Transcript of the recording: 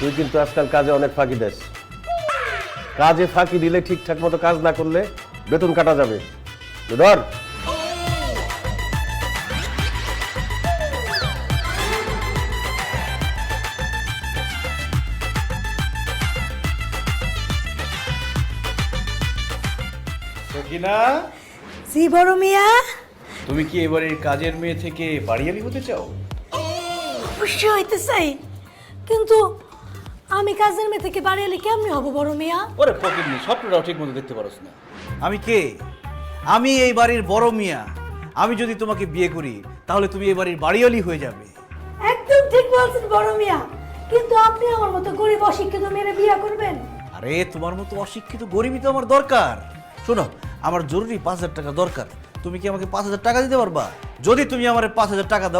তুই কিন্তু আজকাল কাজে অনেক ফাঁকি দেস। কাজে ফাঁকি দিলে ঠিকঠাক মতো কাজ না করলে বেতন কাটা যাবে। ধর। সকিনা জি বড় মিয়া। তুমি কি এবারের কাজের মেয়ে থেকে বাড়িয়ালি হতে চাও? অবশ্যই হইতে চাই। কিন্তু আমি কাজের মেয়ে থেকে বাড়ি এলে কেমনি হব বড় মিয়া? ওরে পকেট নেই স্বপ্নটাও ঠিক মতো দেখতে পারোস না। আমি কে? আমি এই বাড়ির বড় মিয়া। আমি যদি তোমাকে বিয়ে করি তাহলে তুমি এই বাড়ির বাড়িয়ালি হয়ে যাবে। একদম ঠিক বলছেন বড় মিয়া। কিন্তু আপনি আমার মতো গরিব অশিক্ষিত মেয়েরা বিয়ে করবেন? আরে তোমার মতো অশিক্ষিত গরিবই তো আমার দরকার। শোনো আমার জরুরি পাঁচ হাজার টাকা দরকার। তুমি কি আমাকে পাঁচ হাজার টাকা দিতে পারবা? যদি তুমি আমার পাঁচ হাজার টাকা দাও